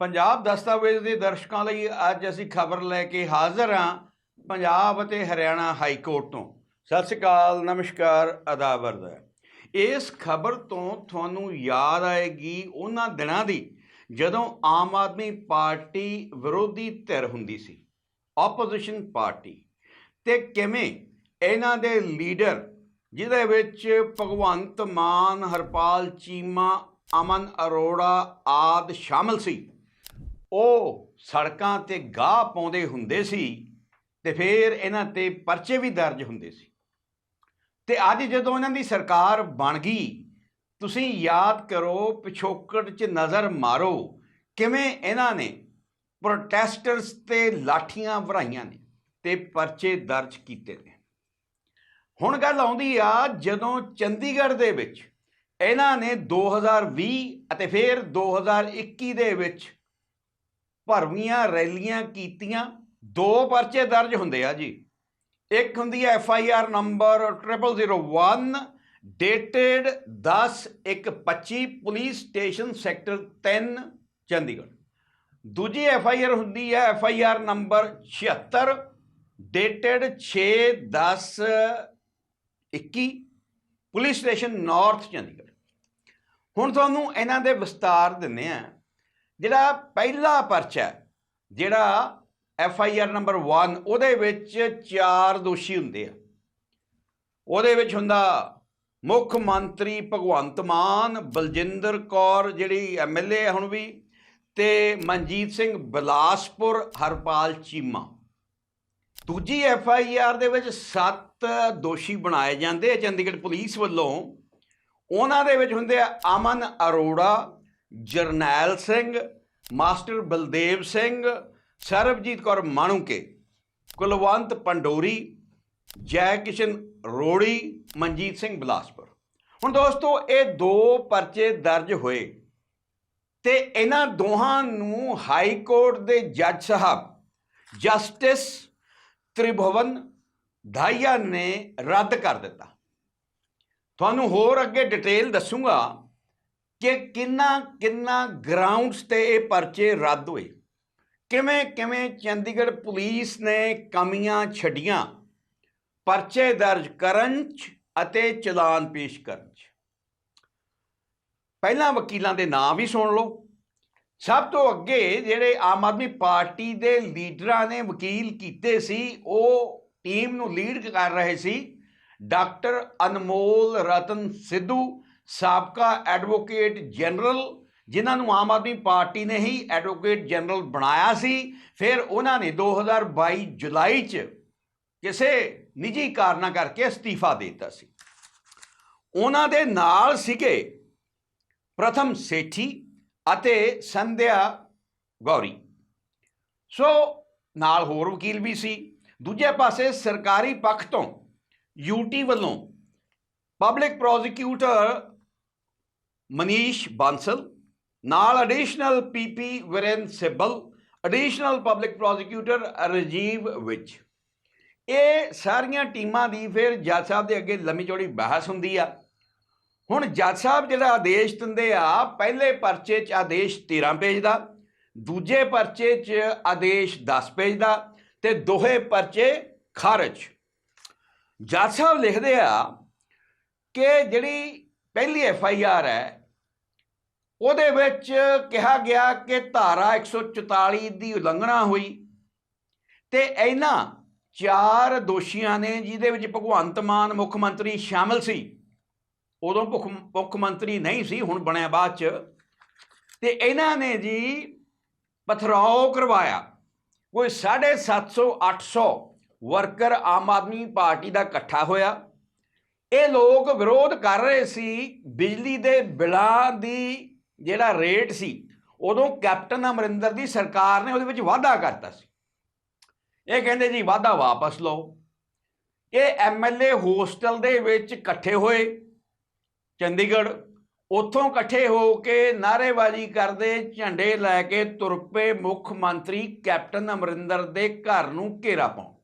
ਪੰਜਾਬ ਦਸਤਾਵੇਜ਼ ਦੇ ਦਰਸ਼ਕਾਂ ਲਈ ਅੱਜ ਅਸੀਂ ਖਬਰ ਲੈ ਕੇ ਹਾਜ਼ਰ ਹਾਂ ਪੰਜਾਬ ਅਤੇ ਹਰਿਆਣਾ ਹਾਈ ਕੋਰਟ ਤੋਂ। ਸਤਿ ਸ਼੍ਰੀ ਅਕਾਲ, ਨਮਸਕਾਰ, ਅਦਾਵਰਦ। ਹੈ ਇਸ ਖਬਰ ਤੋਂ ਤੁਹਾਨੂੰ ਯਾਦ ਆਏਗੀ ਉਹਨਾਂ ਦਿਨਾਂ ਦੀ ਜਦੋਂ ਆਮ ਆਦਮੀ ਪਾਰਟੀ ਵਿਰੋਧੀ ਧਿਰ ਹੁੰਦੀ ਸੀ ਆਪੋਜੀਸ਼ਨ ਪਾਰਟੀ। ਤੇ ਕਿਵੇਂ ਇਹਨਾਂ ਦੇ ਲੀਡਰ, ਜਿਹਦੇ ਵਿੱਚ ਭਗਵੰਤ ਮਾਨ, ਹਰਪਾਲ ਚੀਮਾ, ਅਮਨ ਅਰੋੜਾ ਆਦ ਸ਼ਾਮਲ ਸੀ ਉਹ ਸੜਕਾਂ ਤੇ ਗਾਹ ਪਾਉਂਦੇ ਹੁੰਦੇ ਸੀ ਤੇ ਫਿਰ ਇਹਨਾਂ ਤੇ ਪਰਚੇ ਵੀ ਦਰਜ ਹੁੰਦੇ ਸੀ। ਤੇ ਅੱਜ ਜਦੋਂ ਇਹਨਾਂ ਦੀ ਸਰਕਾਰ ਬਣ ਗਈ, ਤੁਸੀਂ ਯਾਦ ਕਰੋ, ਪਿਛੋਕੜ 'ਚ ਨਜ਼ਰ ਮਾਰੋ ਕਿਵੇਂ ਇਹਨਾਂ ਨੇ ਪ੍ਰੋਟੈਸਟਰਸ ਤੇ ਲਾਠੀਆਂ ਵਰਾਈਆਂ ਨੇ ਤੇ ਪਰਚੇ ਦਰਜ ਕੀਤੇ ਨੇ। ਹੁਣ ਗੱਲ ਆਉਂਦੀ ਆ ਜਦੋਂ ਚੰਡੀਗੜ੍ਹ ਦੇ ਵਿੱਚ ਇਹਨਾਂ ਨੇ 2020 ਅਤੇ ਫਿਰ 2021 ਦੇ ਵਿੱਚ ਭਰਵੀਆਂ ਰੈਲੀਆਂ ਕੀਤੀਆਂ, ਦੋ ਪਰਚੇ ਦਰਜ ਹੁੰਦੇ ਆ ਜੀ। ਇੱਕ ਹੁੰਦੀ ਹੈ F I R number 0001 dated 10/1/25 police station sector 3 Chandigarh. ਦੂਜੀ ਐਫ ਆਈ ਆਰ ਹੁੰਦੀ ਹੈ F I R number 76 dated 6/10/21 police station north Chandigarh. ਹੁਣ ਤੁਹਾਨੂੰ ਇਹਨਾਂ ਦੇ ਵਿਸਤਾਰ ਦਿੰਨੇ ਆ। ਜਿਹੜਾ ਪਹਿਲਾ ਪਰਚਾ ਜਿਹੜਾ ਐਫ ਆਈ ਆਰ ਨੰਬਰ 1 ਉਹਦੇ ਵਿੱਚ ਚਾਰ ਦੋਸ਼ੀ ਹੁੰਦੇ ਆ। ਉਹਦੇ ਵਿੱਚ ਹੁੰਦਾ ਮੁੱਖ ਮੰਤਰੀ ਭਗਵੰਤ ਮਾਨ, ਬਲਜਿੰਦਰ ਕੌਰ, ਜਿਹੜੀ ਐਮਐਲਏ ਹੁਣ ਵੀ, ਤੇ ਮਨਜੀਤ ਸਿੰਘ ਬਲਾਸਪੁਰ, ਹਰਪਾਲ ਚੀਮਾ। ਦੂਜੀ ਐਫ ਆਈ ਆਰ ਦੇ ਵਿੱਚ 7 ਦੋਸ਼ੀ ਬਣਾਏ ਜਾਂਦੇ ਆ, ਚੰਡੀਗੜ੍ਹ ਪੁਲਿਸ ਵੱਲੋਂ। ਉਹਨਾਂ ਦੇ ਵਿੱਚ ਹੁੰਦੇ ਆ ਅਮਨ ਅਰੋੜਾ ਜਰਨੈਲ ਸਿੰਘ, ਮਾਸਟਰ ਬਲਦੇਵ ਸਿੰਘ, ਸਰਬਜੀਤ ਕੌਰ ਮਾਣੂਕੇ, ਕੁਲਵੰਤ ਪੰਡੋਰੀ ਜੈ ਕਿਸ਼ਨ ਰੋੜੀ, ਮਨਜੀਤ ਸਿੰਘ ਬਲਾਸਪੁਰ। ਹੁਣ ਦੋਸਤੋ, ਇਹ ਦੋ ਪਰਚੇ ਦਰਜ ਹੋਏ ਤੇ ਇਹਨਾਂ ਦੋਹਾਂ ਨੂੰ ਹਾਈ ਕੋਰਟ ਦੇ ਜੱਜ ਸਾਹਿਬ ਜਸਟਿਸ ਤ੍ਰਿਭਵਨ ਧਾਈਆ ਨੇ ਰੱਦ ਕਰ ਦਿੱਤਾ। ਤੁਹਾਨੂੰ ਹੋਰ ਅੱਗੇ ਡਿਟੇਲ ਦੱਸੂਗਾ। ਕਿ ਕਿੰਨਾ ਕਿੰਨਾ ਗਰਾਊਂਡਸ ਤੇ ਇਹ ਪਰਚੇ ਰੱਦ ਹੋਏ? ਕਿਵੇਂ ਕਿਵੇਂ ਚੰਡੀਗੜ੍ਹ ਪੁਲਿਸ ਨੇ ਕਮੀਆਂ ਛੱਡੀਆਂ? ਪਰਚੇ ਦਰਜ ਕਰਨ 'ਚ ਅਤੇ ਚਲਾਨ ਪੇਸ਼ ਕਰਨ 'ਚ। ਪਹਿਲਾਂ ਵਕੀਲਾਂ ਦੇ ਨਾਂ ਵੀ ਸੁਣ ਲਓ। ਸਭ ਤੋਂ ਅੱਗੇ ਜਿਹੜੇ ਆਮ ਆਦਮੀ ਪਾਰਟੀ ਦੇ ਲੀਡਰਾਂ ਨੇ ਵਕੀਲ ਕੀਤੇ ਸੀ, ਉਹ ਟੀਮ ਨੂੰ ਲੀਡ ਕਰ ਰਹੇ ਸੀ। ਡਾਕਟਰ ਅਨਮੋਲ ਰਤਨ ਸਿੱਧੂ ਸਾਬਕਾ ਐਡਵੋਕੇਟ ਜਨਰਲ, ਜਿਨ੍ਹਾਂ ਨੂੰ ਆਮ ਆਦਮੀ ਪਾਰਟੀ ਨੇ ਹੀ ਐਡਵੋਕੇਟ ਜਨਰਲ ਬਣਾਇਆ ਸੀ, ਫਿਰ ਉਹਨਾਂ ਨੇ 2022 ਜੁਲਾਈ 'ਚ ਕਿਸੇ ਨਿੱਜੀ ਕਾਰਨਾਂ ਕਰਕੇ ਅਸਤੀਫਾ ਦੇ ਦਿੱਤਾ ਸੀ। ਉਹਨਾਂ ਦੇ ਨਾਲ ਸੀਗੇ ਪ੍ਰਥਮ ਸੇਠੀ ਅਤੇ ਸੰਧਿਆ ਗੌਰੀ। ਸੋ ਨਾਲ ਹੋਰ ਵਕੀਲ ਵੀ ਸੀ। ਦੂਜੇ ਪਾਸੇ ਸਰਕਾਰੀ ਪੱਖ ਤੋਂ ਯੂਟੀ ਵੱਲੋਂ ਪਬਲਿਕ ਪ੍ਰੋਸੀਕਿਊਟਰ ਮਨੀਸ਼ ਬਾਂਸਲ, ਨਾਲ additional PP Viren Sibal additional public prosecutor Rajiv ਵਿਚ ਇਹ ਸਾਰੀਆਂ ਟੀਮਾਂ ਦੀ ਫਿਰ ਜੱਜ ਸਾਹਿਬ ਦੇ ਅੱਗੇ ਲੰਮੀ ਚੌੜੀ ਬਹਿਸ ਹੁੰਦੀ ਆ। ਹੁਣ ਜੱਜ ਸਾਹਿਬ ਜਿਹੜਾ ਆਦੇਸ਼ ਦਿੰਦੇ ਆ, ਪਹਿਲੇ ਪਰਚੇ 'ਚ ਆਦੇਸ਼ 13 ਪੇਜ ਦਾ ਦੂਜੇ ਪਰਚੇ 'ਚ ਆਦੇਸ਼ 10 ਪੇਜ ਦਾ ਤੇ ਦੋਹੇ ਪਰਚੇ ਖਾਰਜ। ਜੱਜ ਸਾਹਿਬ ਲਿਖਦੇ ਆ ਕਿ ਜਿਹੜੀ ਪਹਿਲੀ ਐਫ ਆਈ ਆਰ ਹੈ ਉਹਦੇ ਵਿੱਚ ਕਿਹਾ ਗਿਆ ਕਿ ਧਾਰਾ 144 ਦੀ ਉਲੰਘਣਾ ਹੋਈ ਤੇ ਇਹਨਾਂ ਚਾਰ ਦੋਸ਼ੀਆਂ ਨੇ ਜਿਹਦੇ ਵਿੱਚ ਭਗਵੰਤ ਮਾਨ ਮੁੱਖ ਮੰਤਰੀ ਸ਼ਾਮਲ ਸੀ, ਉਦੋਂ ਮੁੱਖ ਮੁੱਖ ਮੰਤਰੀ ਨਹੀਂ ਸੀ, ਹੁਣ ਬਣਿਆ ਬਾਅਦ ਚ, ਤੇ ਇਹਨਾਂ ਨੇ ਜੀ ਪਥਰਾਓ ਕਰਵਾਇਆ। ਕੋਈ 750 800 ਵਰਕਰ ਆਮ ਆਦਮੀ ਪਾਰਟੀ ਦਾ ਇਕੱਠਾ ਹੋਇਆ। ਇਹ ਲੋਕ ਵਿਰੋਧ ਕਰ ਰਹੇ ਸੀ ਬਿਜਲੀ ਦੇ ਬਿੱਲਾਂ ਦੀ ਜਿਹੜਾ ਰੇਟ ਸੀ, ਉਦੋਂ ਕੈਪਟਨ ਅਮਰਿੰਦਰ ਦੀ ਸਰਕਾਰ ਨੇ ਉਹਦੇ ਵਿੱਚ ਵਾਧਾ ਕਰਤਾ ਸੀ। ਇਹ ਕਹਿੰਦੇ ਜੀ, ਵਾਧਾ ਵਾਪਸ ਲਓ। ਇਹ ਐਮਐਲਏ ਹੋਸਟਲ ਦੇ ਵਿੱਚ ਇਕੱਠੇ ਹੋਏ, ਚੰਡੀਗੜ੍ਹ। ਉੱਥੋਂ ਇਕੱਠੇ ਹੋ ਕੇ ਨਾਅਰੇਬਾਜ਼ੀ ਕਰਦੇ ਝੰਡੇ ਲੈ ਕੇ ਤੁਰਪੇ ਮੁੱਖ ਮੰਤਰੀ ਕੈਪਟਨ ਅਮਰਿੰਦਰ ਦੇ ਘਰ ਨੂੰ ਘੇਰਾ ਪਾਉਣ।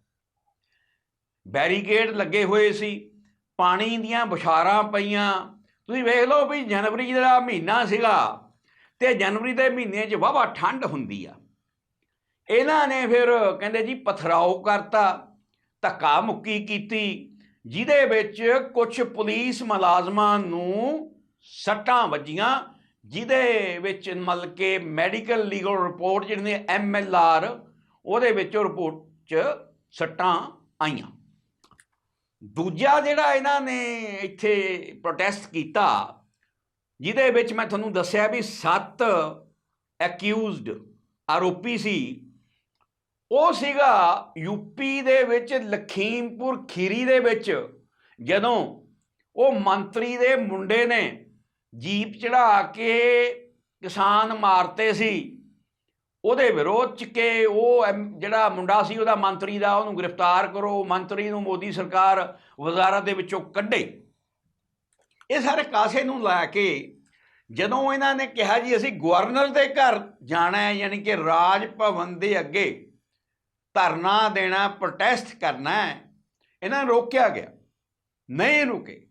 ਬੈਰੀਕੇਡ ਲੱਗੇ ਹੋਏ ਸੀ, ਪਾਣੀ ਦੀਆਂ ਬੁਸ਼ਾਰਾਂ ਪਈਆਂ ਤੁਸੀਂ ਵੇਖ ਲਓ ਵੀ ਜਨਵਰੀ ਜਿਹੜਾ ਮਹੀਨਾ ਸੀਗਾ ਤੇ ਜਨਵਰੀ ਦੇ ਮਹੀਨੇ 'ਚ ਵਾਵਾ ਠੰਡ ਹੁੰਦੀ ਆ। ਇਹਨਾਂ ਨੇ ਫਿਰ ਕਹਿੰਦੇ ਜੀ ਪਥਰਾਓ ਕਰਤਾ, ਧੱਕਾ ਮੁੱਕੀ ਕੀਤੀ, ਜਿਹਦੇ ਵਿੱਚ ਕੁਝ ਪੁਲਿਸ ਮੁਲਾਜ਼ਮਾਂ ਨੂੰ ਸੱਟਾਂ ਵੱਜੀਆਂ, ਜਿਹਦੇ ਵਿੱਚ ਮਤਲਬ ਕਿ ਮੈਡੀਕਲ ਲੀਗਲ ਰਿਪੋਰਟ, ਜਿਹੜੀ ਨੇ ਐਮਐਲਆਰ ਉਹਦੇ ਵਿੱਚ ਰਿਪੋਰਟ 'ਚ ਸੱਟਾਂ ਆਈਆਂ। ਦੂਜਾ ਜਿਹੜਾ ਇਹਨਾਂ ਨੇ ਇੱਥੇ ਪ੍ਰੋਟੈਸਟ ਕੀਤਾ, ਜਿਹਦੇ ਵਿੱਚ ਮੈਂ ਤੁਹਾਨੂੰ ਦੱਸਿਆ ਵੀ 7 ਐਕਿਊਜ਼ਡ ਆਰੋਪੀ ਸੀ, ਉਹ ਸੀਗਾ ਯੂਪੀ ਦੇ ਵਿੱਚ ਲਖੀਮਪੁਰ ਖੀਰੀ ਦੇ ਵਿੱਚ, ਜਦੋਂ ਉਹ ਮੰਤਰੀ ਦੇ ਮੁੰਡੇ ਨੇ ਜੀਪ ਚੜਾ ਕੇ ਕਿਸਾਨ ਮਾਰਤੇ ਸੀ। ਉਹਦੇ ਵਿਰੋਧ ਚ ਕਿ ਉਹ ਐਮ- ਜਿਹੜਾ ਮੁੰਡਾ ਸੀ, ਉਹਦਾ ਮੰਤਰੀ ਦਾ ਉਹਨੂੰ ਗ੍ਰਿਫਤਾਰ ਕਰੋ, ਮੰਤਰੀ ਨੂੰ ਮੋਦੀ ਸਰਕਾਰ ਵਜ਼ਾਰਤ ਦੇ ਵਿੱਚੋਂ ਕੱਢੇ। ਇਹ ਸਾਰੇ ਕਾਸੇ ਨੂੰ ਲੈ ਕੇ ਜਦੋਂ ਇਹਨਾਂ ਨੇ ਕਿਹਾ ਜੀ, ਅਸੀਂ ਗਵਰਨਰ ਦੇ ਘਰ ਜਾਣਾ ਹੈ, ਯਾਨੀ ਕਿ ਰਾਜ ਭਵਨ ਦੇ ਅੱਗੇ ਧਰਨਾ ਦੇਣਾ ਪ੍ਰੋਟੈਸਟ ਕਰਨਾ ਹੈ, ਇਹਨਾਂ ਨੂੰ ਰੋਕਿਆ ਗਿਆ। ਨਹੀਂ ਰੁਕੇ।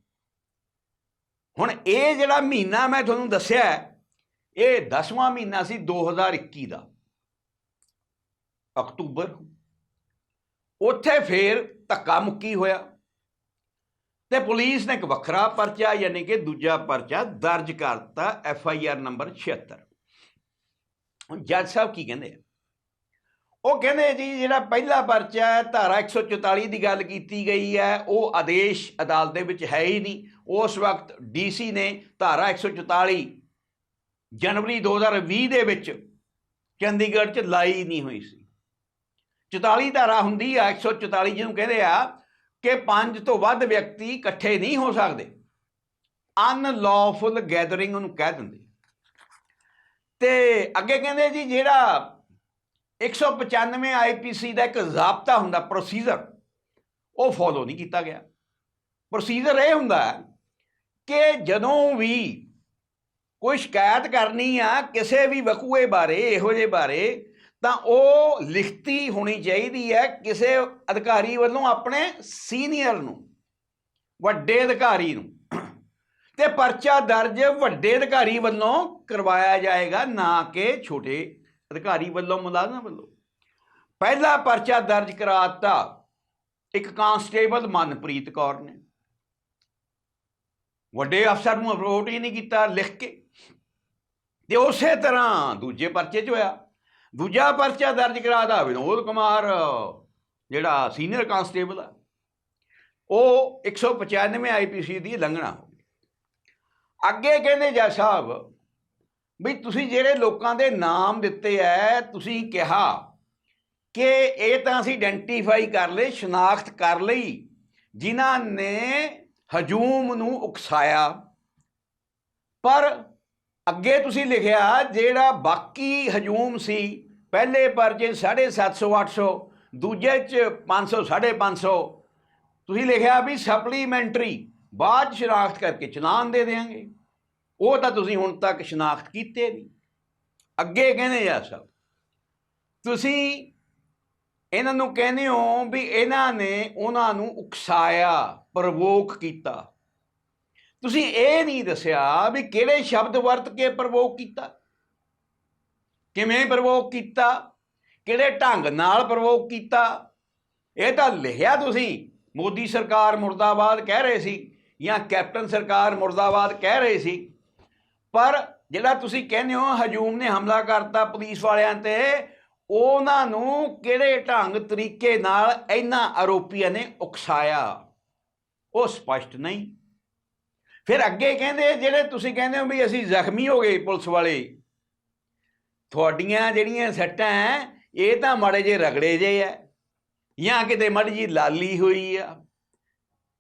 ਹੁਣ ਇਹ ਜਿਹੜਾ ਮਹੀਨਾ ਮੈਂ ਤੁਹਾਨੂੰ ਦੱਸਿਆ ਇਹ 10ਵਾਂ ਮਹੀਨਾ ਸੀ 2021 ਦਾ। ਅਕਤੂਬਰ ਉੱਥੇ ਫੇਰ ਧੱਕਾ ਮੁੱਕੀ ਹੋਇਆ ਤੇ ਪੁਲਿਸ ਨੇ ਇੱਕ ਵੱਖਰਾ ਪਰਚਾ ਯਾਨੀ ਕਿ ਦੂਜਾ ਪਰਚਾ ਦਰਜ ਕਰਤਾ ਐਫ ਆਈ ਆਰ ਨੰਬਰ 76 ਹੁਣ ਜੱਜ ਸਾਹਿਬ ਕੀ ਕਹਿੰਦੇ ਆ? ਉਹ ਕਹਿੰਦੇ ਜੀ, ਜਿਹੜਾ ਪਹਿਲਾ ਪਰਚਾ ਹੈ, ਧਾਰਾ 144 ਦੀ ਗੱਲ ਕੀਤੀ ਗਈ ਹੈ, ਉਹ ਆਦੇਸ਼ ਅਦਾਲਤ ਦੇ ਵਿੱਚ ਹੈ ਹੀ ਨਹੀਂ। ਉਸ ਵਕਤ ਡੀਸੀ ਨੇ ਧਾਰਾ 144 ਜਨਵਰੀ 2020 ਦੇ ਵਿੱਚ ਚੰਡੀਗੜ੍ਹ 'ਚ ਲਾਈ ਨਹੀਂ ਹੋਈ ਸੀ। 44 ਧਾਰਾ ਹੁੰਦੀ ਆ 144 ਜਿਹਨੂੰ ਕਹਿੰਦੇ ਆ, ਕਿ ਪੰਜ ਤੋਂ ਵੱਧ ਵਿਅਕਤੀ ਇਕੱਠੇ ਨਹੀਂ ਹੋ ਸਕਦੇ। ਅਨਲੌਫੁਲ ਗੈਦਰਿੰਗ ਉਹਨੂੰ ਕਹਿ ਦਿੰਦੇ ਤੇ ਅੱਗੇ ਕਹਿੰਦੇ ਜੀ, ਜਿਹੜਾ 195 ਆਈਪੀਸੀ ਦਾ ਇੱਕ ਜ਼ਾਬਤਾ ਹੁੰਦਾ ਪ੍ਰੋਸੀਜਰ ਉਹ ਫੋਲੋ ਨਹੀਂ ਕੀਤਾ ਗਿਆ। ਪ੍ਰੋਸੀਜਰ ਇਹ ਹੁੰਦਾ ਕਿ ਜਦੋਂ ਵੀ ਕੋਈ ਸ਼ਿਕਾਇਤ ਕਰਨੀ ਆ, ਕਿਸੇ ਵੀ ਵਕੂਏ ਬਾਰੇ, ਇਹੋ ਜਿਹੇ ਬਾਰੇ ਤਾਂ ਉਹ ਲਿਖਤੀ ਹੋਣੀ ਚਾਹੀਦੀ ਹੈ ਕਿਸੇ ਅਧਿਕਾਰੀ ਵੱਲੋਂ ਆਪਣੇ ਸੀਨੀਅਰ ਨੂੰ, ਵੱਡੇ ਅਧਿਕਾਰੀ ਨੂੰ। ਤੇ ਪਰਚਾ ਦਰਜ ਵੱਡੇ ਅਧਿਕਾਰੀ ਵੱਲੋਂ ਕਰਵਾਇਆ ਜਾਏਗਾ, ਨਾ ਕਿ ਛੋਟੇ ਅਧਿਕਾਰੀ ਵੱਲੋਂ, ਮੁਲਾਜ਼ਮ ਵੱਲੋਂ। ਪਹਿਲਾ ਪਰਚਾ ਦਰਜ ਕਰਾਤਾ ਇੱਕ ਕਾਂਸਟੇਬਲ ਮਨਪ੍ਰੀਤ ਕੌਰ ਨੇ। ਵੱਡੇ ਅਫਸਰ ਨੂੰ ਅਪਰੋਟ ਹੀ ਨਹੀਂ ਕੀਤਾ ਲਿਖ ਕੇ। ਤੇ ਉਸੇ ਤਰ੍ਹਾਂ ਦੂਜੇ ਪਰਚੇ 'ਚ ਹੋਇਆ। ਦੂਜਾ ਪਰਚਾ ਦਰਜ ਕਰਾਤਾ ਵਿਨੋਦ ਕੁਮਾਰ, ਜਿਹੜਾ ਸੀਨੀਅਰ ਕਾਂਸਟੇਬਲ ਆ, ਉਹ 195 ਆਈਪੀਸੀ ਦੀ ਲੰਘਣਾ ਹੋ ਗਈ। ਅੱਗੇ ਕਹਿੰਦੇ ਜੱਜ ਸਾਹਿਬ ਵੀ ਤੁਸੀਂ ਜਿਹੜੇ ਲੋਕਾਂ ਦੇ ਨਾਮ ਦਿੱਤੇ ਐ, ਤੁਸੀਂ ਕਿਹਾ ਕਿ ਇਹ ਤਾਂ ਅਸੀਂ ਆਇਡੈਂਟੀਫਾਈ ਕਰ ਲਏ, ਸ਼ਨਾਖਤ ਕਰ ਲਈ, ਜਿਨ੍ਹਾਂ ਨੇ ਹਜੂਮ ਨੂੰ ਉਕਸਾਇਆ। ਪਰ ਅੱਗੇ ਤੁਸੀਂ ਲਿਖਿਆ ਜਿਹੜਾ ਬਾਕੀ ਹਜੂਮ ਸੀ ਪਹਿਲੇ ਪਰਚੇ 750 800 ਦੂਜੇ ਚ 500 550 ਤੁਸੀਂ ਲਿਖਿਆ ਵੀ ਸਪਲੀਮੈਂਟਰੀ ਬਾਅਦ 'ਚ ਸ਼ਨਾਖਤ ਕਰਕੇ ਚਲਾਨ ਦੇ ਦੇਾਂਗੇ ਉਹ ਤਾਂ ਤੁਸੀਂ ਹੁਣ ਤੱਕ ਸ਼ਨਾਖਤ ਕੀਤੇ ਨਹੀਂ। ਅੱਗੇ ਕਹਿੰਦੇ ਆ ਸਭ, ਤੁਸੀਂ ਇਹਨਾਂ ਨੂੰ ਕਹਿੰਦੇ ਹੋ ਵੀ ਇਹਨਾਂ ਨੇ ਉਹਨਾਂ ਨੂੰ ਉਕਸਾਇਆ, ਪ੍ਰਵੋਕ ਕੀਤਾ। ਤੁਸੀਂ ਇਹ ਨਹੀਂ ਦੱਸਿਆ ਵੀ ਕਿਹੜੇ ਸ਼ਬਦ ਵਰਤ ਕੇ ਪ੍ਰਵੋਕ ਕੀਤਾ। ਕਿਵੇਂ ਪ੍ਰਵੋਕ ਕੀਤਾ? ਕਿਹੜੇ ਢੰਗ ਨਾਲ ਪ੍ਰਵੋਕ ਕੀਤਾ? ਇਹ ਤਾਂ ਲਿਖਿਆ ਤੁਸੀਂ। ਮੋਦੀ ਸਰਕਾਰ ਮੁਰਦਾਬਾਦ ਕਹਿ ਰਹੇ ਸੀ ਜਾਂ ਕੈਪਟਨ ਸਰਕਾਰ ਮੁਰਦਾਬਾਦ ਕਹਿ ਰਹੇ ਸੀ। ਪਰ ਜਿਹੜਾ ਤੁਸੀਂ ਕਹਿੰਦੇ ਹੋ, ਹਜੂਮ ਨੇ ਹਮਲਾ ਕਰਤਾ ਪੁਲਿਸ ਵਾਲਿਆਂ ਤੇ, ਉਹਨਾਂ ਨੂੰ ਕਿਹੜੇ ਢੰਗ ਤਰੀਕੇ ਨਾਲ ਇਹਨਾਂ ਆਰੋਪੀਆਂ ਨੇ ਉਕਸਾਇਆ? ਉਹ ਸਪਸ਼ਟ ਨਹੀਂ। ਫਿਰ ਅੱਗੇ ਕਹਿੰਦੇ, ਜਿਹੜੇ ਤੁਸੀਂ ਕਹਿੰਦੇ ਹੋ ਵੀ ਅਸੀਂ ਜ਼ਖਮੀ ਹੋ ਗਏ ਪੁਲਿਸ ਵਾਲੇ ਤੁਹਾਡੀਆਂ ਜਿਹੜੀਆਂ ਸੱਟਾਂ ਹੈ, ਇਹ ਤਾਂ ਮਾੜੇ ਜੇ ਰਗੜੇ ਜੇ ਆ ਜਾਂ ਕਿਤੇ ਮੜੀ ਜੀ ਲਾਲੀ ਹੋਈ ਆ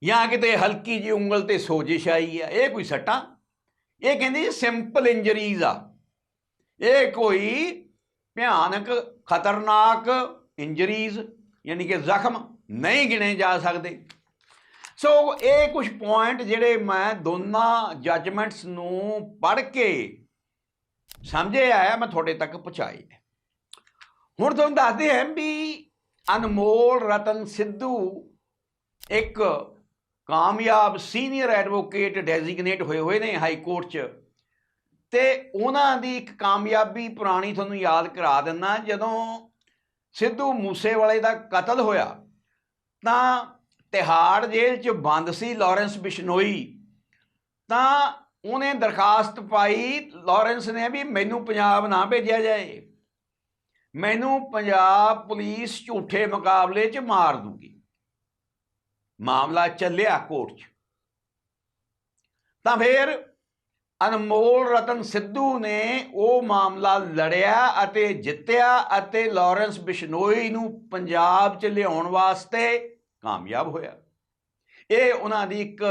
ਜਾਂ ਕਿਤੇ ਹਲਕੀ ਜੀ ਉਂਗਲ ਤੇ ਸੋਜਿਸ਼ ਆਈ ਆ ਇਹ ਕੋਈ ਸੱਟਾਂ? ਇਹ ਕਹਿੰਦੇ ਸਿੰਪਲ ਇੰਜਰੀਜ਼ ਆ। ਇਹ ਕੋਈ ਭਿਆਨਕ ਖਤਰਨਾਕ ਇੰਜਰੀਜ਼ ਯਾਨੀ ਕਿ ਜ਼ਖਮ ਨਹੀਂ ਗਿਣੇ ਜਾ ਸਕਦੇ। ਸੋ ਇਹ ਕੁਝ ਪੁਆਇੰਟ ਜਿਹੜੇ ਮੈਂ ਦੋਨਾਂ ਜੱਜਮੈਂਟਸ ਨੂੰ ਪੜ੍ਹ ਕੇ ਸਮਝੇ ਆਇਆ, ਮੈਂ ਤੁਹਾਡੇ ਤੱਕ ਪਹੁੰਚਾਈ ਹੈ। ਹੁਣ ਤੁਹਾਨੂੰ ਦੱਸਦੇ ਹਾਂ ਵੀ ਅਨਮੋਲ ਰਤਨ ਸਿੱਧੂ ਇੱਕ ਕਾਮਯਾਬ ਸੀਨੀਅਰ ਐਡਵੋਕੇਟ ਡੈਜ਼ਿਗਨੇਟ ਹੋਏ ਹੋਏ ਨੇ ਹਾਈ ਕੋਰਟ 'ਚ ਤੇ ਉਹਨਾਂ ਦੀ ਇੱਕ ਕਾਮਯਾਬੀ ਪੁਰਾਣੀ ਤੁਹਾਨੂੰ ਯਾਦ ਕਰਾ ਦਿੰਨਾ ਜਦੋਂ ਸਿੱਧੂ ਮੂਸੇਵਾਲੇ ਦਾ ਕਤਲ ਹੋਇਆ, ਤਾਂ ਤਿਹਾੜ ਜੇਲ੍ਹ 'ਚ ਬੰਦ ਸੀ ਲਾਰੈਂਸ ਬਿਸ਼ਨੋਈ ਤਾਂ ਉਹਨੇ ਦਰਖਾਸਤ ਪਾਈ, ਲਾਰੈਂਸ ਨੇ ਵੀ ਮੈਨੂੰ ਪੰਜਾਬ ਨਾ ਭੇਜਿਆ ਜਾਏ। ਮੈਨੂੰ ਪੰਜਾਬ ਪੁਲਿਸ ਝੂਠੇ ਮੁਕਾਬਲੇ 'ਚ ਮਾਰ ਦੂਗੀ। ਮਾਮਲਾ ਚੱਲਿਆ ਕੋਰਟ 'ਚ। ਤਾਂ ਫਿਰ ਅਨਮੋਲ ਰਤਨ ਸਿੱਧੂ ਨੇ ਉਹ ਮਾਮਲਾ ਲੜਿਆ ਅਤੇ ਜਿੱਤਿਆ ਅਤੇ ਲਾਰੈਂਸ ਬਿਸ਼ਨੋਈ ਨੂੰ ਪੰਜਾਬ 'ਚ ਲਿਆਉਣ ਵਾਸਤੇ ਕਾਮਯਾਬ ਹੋਇਆ। ਇਹ ਉਹਨਾਂ ਦੀ ਇੱਕ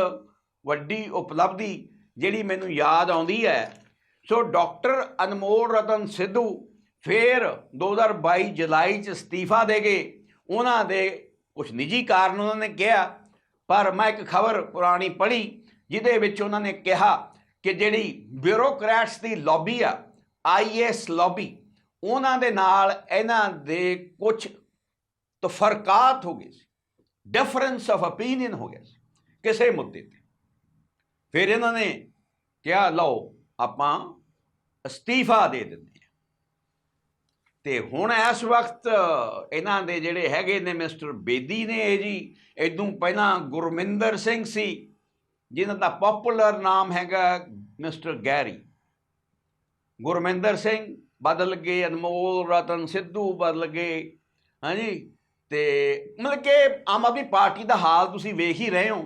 ਵੱਡੀ ਉਪਲਬਧੀ ਜਿਹੜੀ ਮੈਨੂੰ ਯਾਦ ਆਉਂਦੀ ਹੈ। ਸੋ ਡਾਕਟਰ ਅਨਮੋਲ ਰਤਨ ਸਿੱਧੂ ਫਿਰ 2022 ਜੁਲਾਈ 'ਚ ਅਸਤੀਫਾ ਦੇ ਗਏ ਉਹਨਾਂ ਦੇ ਕੁਝ ਨਿੱਜੀ ਕਾਰਨ ਉਹਨਾਂ ਨੇ ਕਿਹਾ। ਪਰ ਮੈਂ ਇੱਕ ਖਬਰ ਪੁਰਾਣੀ ਪੜ੍ਹੀ ਜਿਹਦੇ ਵਿੱਚ ਉਹਨਾਂ ਨੇ ਕਿਹਾ ਕਿ ਜਿਹੜੀ ਬਿਊਰੋਕਰੈਟਸ ਦੀ ਲੌਬੀ ਆ ਆਈਐਸ ਲੌਬੀ, ਉਹਨਾਂ ਦੇ ਨਾਲ ਇਹਨਾਂ ਦੇ ਕੁਝ ਤਫਰਕਾਤ ਹੋ ਗਏ ਸੀ। ਡਿਫਰੈਂਸ ਆਫ opinion ਹੋ ਗਿਆ ਸੀ ਕਿਸੇ ਮੁੱਦੇ ਤੇ। ਫਿਰ ਇਹਨਾਂ ਨੇ ਕਿਹਾ, ਲਓ, ਆਪਾਂ ਅਸਤੀਫਾ ਦੇ ਦਿੰਦੇ ਹਾਂ। ਤੇ ਹੁਣ ਇਸ ਵਕਤ ਇਹਨਾਂ ਦੇ ਜਿਹੜੇ ਹੈਗੇ ਨੇ ਮਿਸਟਰ ਬੇਦੀ ਨੇ ਇਹ ਜੀ ਇਦੋਂ ਪਹਿਲਾਂ ਗੁਰਮਿੰਦਰ ਸਿੰਘ ਸੀ, ਜਿਨ੍ਹਾਂ ਦਾ ਪਪੂਲਰ ਨਾਮ ਹੈਗਾ ਮਿਸਟਰ ਗੈਰੀ। ਗੁਰਮਿੰਦਰ ਸਿੰਘ ਬਦਲ ਗਏ, ਅਨਮੋਲ, ਰਤਨ ਸਿੱਧੂ ਬਦਲ ਗਏ ਹਾਂਜੀ ਤੇ ਮਤਲਬ ਕਿ ਆਮ ਆਦਮੀ ਪਾਰਟੀ ਦਾ ਹਾਲ ਤੁਸੀਂ ਵੇਖ ਹੀ ਰਹੇ ਹੋ।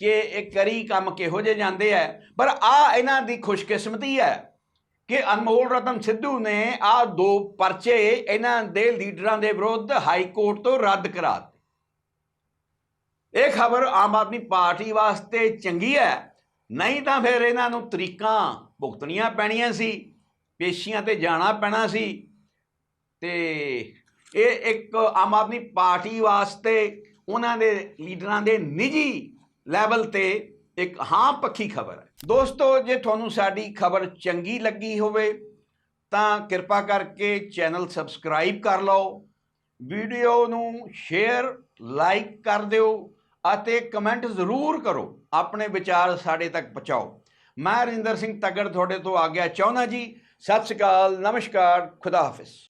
ਕਿ ਇਹ ਕਰੀ ਕੰਮ ਕਿਹੋ ਜਿਹੇ ਜਾਂਦੇ ਆ ਪਰ ਆ ਇਹਨਾਂ ਦੀ ਖੁਸ਼ਕਿਸਮਤੀ ਹੈ ਕਿ ਅਨਮੋਲ ਰਤਨ ਸਿੱਧੂ ਨੇ ਆ ਦੋ ਪਰਚੇ ਇਹਨਾਂ ਦੇ ਲੀਡਰਾਂ ਦੇ ਵਿਰੁੱਧ ਹਾਈ ਕੋਰਟ ਤੋਂ ਰੱਦ ਕਰਾ ਦਿੱਤੇ। ਇਹ ਖਬਰ ਆਮ ਆਦਮੀ ਪਾਰਟੀ ਵਾਸਤੇ ਚੰਗੀ ਹੈ ਨਹੀਂ ਤਾਂ ਫਿਰ ਇਹਨਾਂ ਨੂੰ ਤਰੀਕਾਂ ਭੁਗਤਣੀਆਂ ਪੈਣੀਆਂ ਸੀ, ਪੇਸ਼ੀਆਂ ਤੇ ਜਾਣਾ ਪੈਣਾ ਸੀ। ਤੇ ਇਹ ਇੱਕ ਆਮ ਆਦਮੀ ਪਾਰਟੀ ਵਾਸਤੇ ਉਹਨਾਂ ਦੇ ਲੀਡਰਾਂ ਦੇ ਨਿੱਜੀ ਲੈਵਲ ਤੇ ਇੱਕ ਹਾਂ ਪੱਖੀ ਖਬਰ ਹੈ। ਦੋਸਤੋ, ਜੇ ਤੁਹਾਨੂੰ ਸਾਡੀ ਖਬਰ ਚੰਗੀ ਲੱਗੀ ਹੋਵੇ, ਤਾਂ ਕਿਰਪਾ ਕਰਕੇ ਚੈਨਲ ਸਬਸਕ੍ਰਾਈਬ ਕਰ ਲਓ, ਵੀਡੀਓ ਨੂੰ ਸ਼ੇਅਰ, ਲਾਈਕ ਕਰ ਦਿਓ ਅਤੇ ਕਮੈਂਟ ਜ਼ਰੂਰ ਕਰੋ, ਆਪਣੇ ਵਿਚਾਰ ਸਾਡੇ ਤੱਕ ਪਹੁੰਚਾਓ। ਮੈਂ ਰਿੰਦਰ ਸਿੰਘ ਤਗੜ ਤੁਹਾਡੇ ਤੋਂ ਆ ਗਿਆ ਚਾਹੁੰਦਾ ਜੀ। ਸਤਿ ਸ਼੍ਰੀ ਅਕਾਲ, ਨਮਸਕਾਰ, ਖੁਦਾ ਹਾਫਿਜ਼।